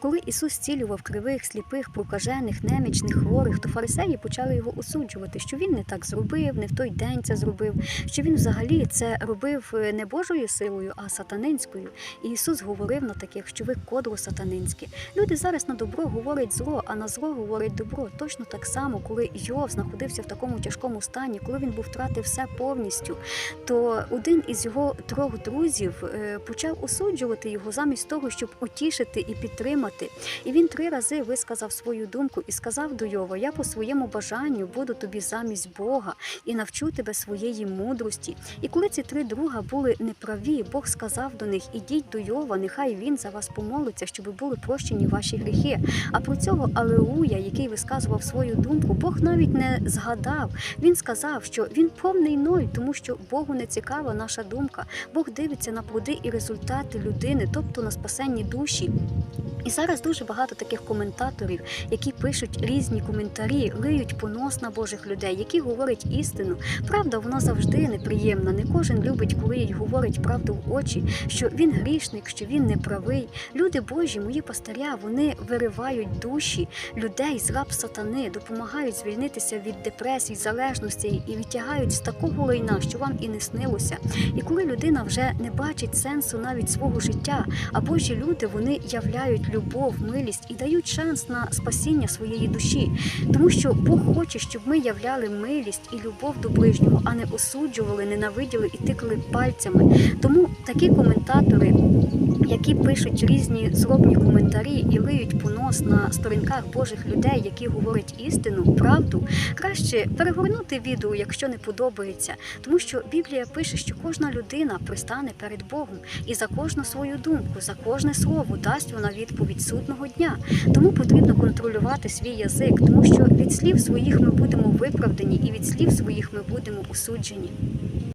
Коли Ісус зцілював кривих, сліпих, прокажених, немічних, хворих, то фарисеї почали його осуджувати, що він не так зробив, не в той день це зробив, що він взагалі це робив е, не Божою силою, а сатанинською. І Ісус говорив на таких, що ви кодло сатанинське. Люди зараз на добро говорять зло, а на зло говорять добро. Точно так само, коли Йов знаходився в такому тяжкому стані, коли він був втратив все повністю, то один із його трьох друзів е, почав осуджувати його замість того, щоб утішити і підтримати. І він три рази висказав свою думку і сказав до Йова: Я по своєму бажанню буду тобі замість Бога і навчу тебе своєї мудрості. І коли ці три друга були неправі, Бог сказав до них: Ідіть до Йова, нехай він за вас помолиться, щоб були прощені ваші гріхи. А про цього Алелуя, який висказував свою думку, Бог навіть не згадав. Він сказав, що він повний ноль, тому що Богу не цікава наша думка. Бог дивиться на плоди і результати людини, тобто на спасенні душі. І зараз дуже багато таких коментаторів, які пишуть різні коментарі, лиють понос на Божих людей, які говорять істину. Правда, вона завжди неприємна. Не кожен любить, коли їй говорять правду в очі, що він грішник, що він неправий. Люди Божі, мої пастиря, вони виривають душі людей з раб сатани, допомагають звільнитися від депресій, залежностей і відтягають з такого лайна, що вам і не снилося. І коли людина вже не бачить сенсу навіть свого життя, а Божі люди вони являють любов, милість і дають шанс на спасіння своєї душі, тому що Бог хоче, щоб ми являли милість і любов до ближнього, а не осуджували, ненавиділи і тикали пальцями. Тому такі коментатори. Які пишуть різні злобні коментарі і лиють понос на сторінках Божих людей, які говорять істину, правду, краще перегорнути відео, якщо не подобається, тому що Біблія пише, що кожна людина пристане перед Богом і за кожну свою думку, за кожне слово дасть вона відповідь судного дня. Тому потрібно контролювати свій язик, тому що від слів своїх ми будемо виправдані, і від слів своїх ми будемо осуджені.